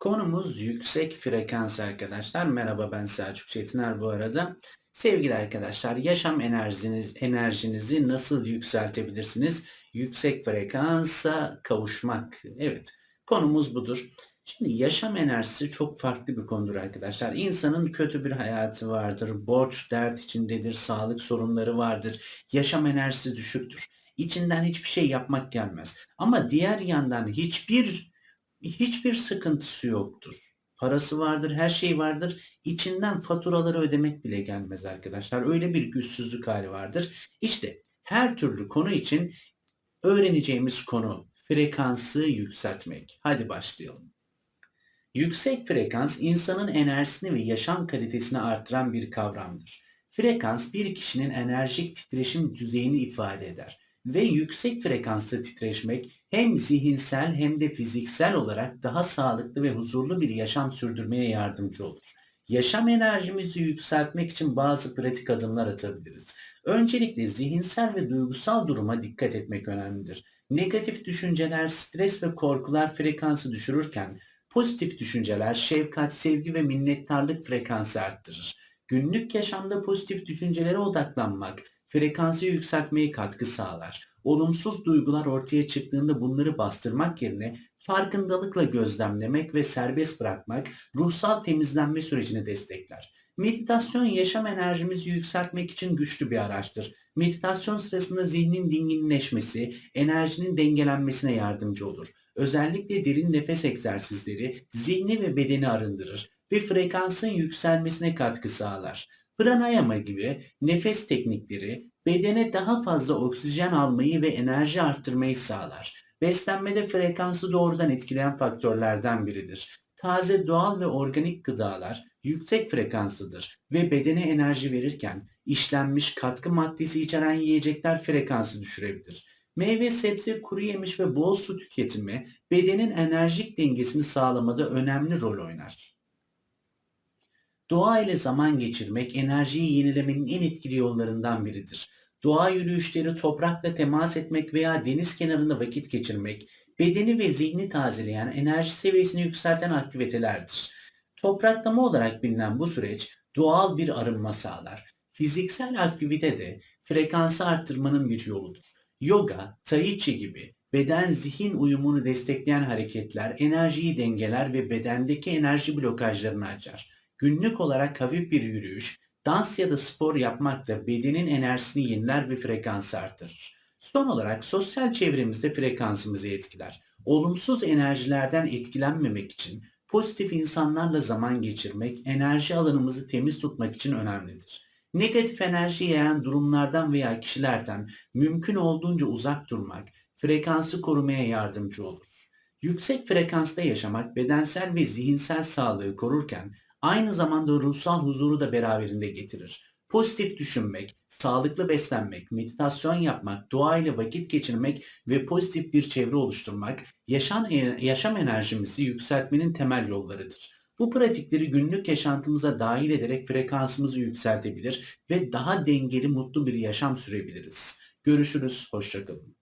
Konumuz yüksek frekans arkadaşlar. Merhaba ben Selçuk Çetiner bu arada. Sevgili arkadaşlar yaşam enerjiniz, enerjinizi nasıl yükseltebilirsiniz? Yüksek frekansa kavuşmak. Evet konumuz budur. Şimdi yaşam enerjisi çok farklı bir konudur arkadaşlar. İnsanın kötü bir hayatı vardır, borç, dert içindedir, sağlık sorunları vardır. Yaşam enerjisi düşüktür. İçinden hiçbir şey yapmak gelmez. Ama diğer yandan hiçbir hiçbir sıkıntısı yoktur. Parası vardır, her şey vardır. İçinden faturaları ödemek bile gelmez arkadaşlar. Öyle bir güçsüzlük hali vardır. İşte her türlü konu için öğreneceğimiz konu frekansı yükseltmek. Hadi başlayalım. Yüksek frekans insanın enerjisini ve yaşam kalitesini artıran bir kavramdır. Frekans bir kişinin enerjik titreşim düzeyini ifade eder ve yüksek frekanslı titreşmek hem zihinsel hem de fiziksel olarak daha sağlıklı ve huzurlu bir yaşam sürdürmeye yardımcı olur. Yaşam enerjimizi yükseltmek için bazı pratik adımlar atabiliriz. Öncelikle zihinsel ve duygusal duruma dikkat etmek önemlidir. Negatif düşünceler, stres ve korkular frekansı düşürürken pozitif düşünceler şefkat, sevgi ve minnettarlık frekansı arttırır. Günlük yaşamda pozitif düşüncelere odaklanmak frekansı yükseltmeye katkı sağlar. Olumsuz duygular ortaya çıktığında bunları bastırmak yerine farkındalıkla gözlemlemek ve serbest bırakmak ruhsal temizlenme sürecini destekler. Meditasyon yaşam enerjimizi yükseltmek için güçlü bir araçtır. Meditasyon sırasında zihnin dinginleşmesi, enerjinin dengelenmesine yardımcı olur. Özellikle derin nefes egzersizleri zihni ve bedeni arındırır ve frekansın yükselmesine katkı sağlar. Pranayama gibi nefes teknikleri bedene daha fazla oksijen almayı ve enerji arttırmayı sağlar. Beslenmede frekansı doğrudan etkileyen faktörlerden biridir. Taze doğal ve organik gıdalar yüksek frekanslıdır ve bedene enerji verirken işlenmiş katkı maddesi içeren yiyecekler frekansı düşürebilir. Meyve, sebze, kuru yemiş ve bol su tüketimi bedenin enerjik dengesini sağlamada önemli rol oynar. Doğa ile zaman geçirmek enerjiyi yenilemenin en etkili yollarından biridir. Doğa yürüyüşleri, toprakla temas etmek veya deniz kenarında vakit geçirmek, bedeni ve zihni tazeleyen, enerji seviyesini yükselten aktivitelerdir. Topraklama olarak bilinen bu süreç doğal bir arınma sağlar. Fiziksel aktivite de frekansı arttırmanın bir yoludur. Yoga, tai chi gibi beden zihin uyumunu destekleyen hareketler enerjiyi dengeler ve bedendeki enerji blokajlarını açar. Günlük olarak hafif bir yürüyüş, dans ya da spor yapmak da bedenin enerjisini yeniler ve frekansı artırır. Son olarak sosyal çevremizde frekansımızı etkiler. Olumsuz enerjilerden etkilenmemek için pozitif insanlarla zaman geçirmek, enerji alanımızı temiz tutmak için önemlidir. Negatif enerji yayan durumlardan veya kişilerden mümkün olduğunca uzak durmak, frekansı korumaya yardımcı olur. Yüksek frekansta yaşamak bedensel ve zihinsel sağlığı korurken aynı zamanda ruhsal huzuru da beraberinde getirir. Pozitif düşünmek, sağlıklı beslenmek, meditasyon yapmak, doğayla vakit geçirmek ve pozitif bir çevre oluşturmak yaşam, yaşam enerjimizi yükseltmenin temel yollarıdır. Bu pratikleri günlük yaşantımıza dahil ederek frekansımızı yükseltebilir ve daha dengeli, mutlu bir yaşam sürebiliriz. Görüşürüz, hoşçakalın.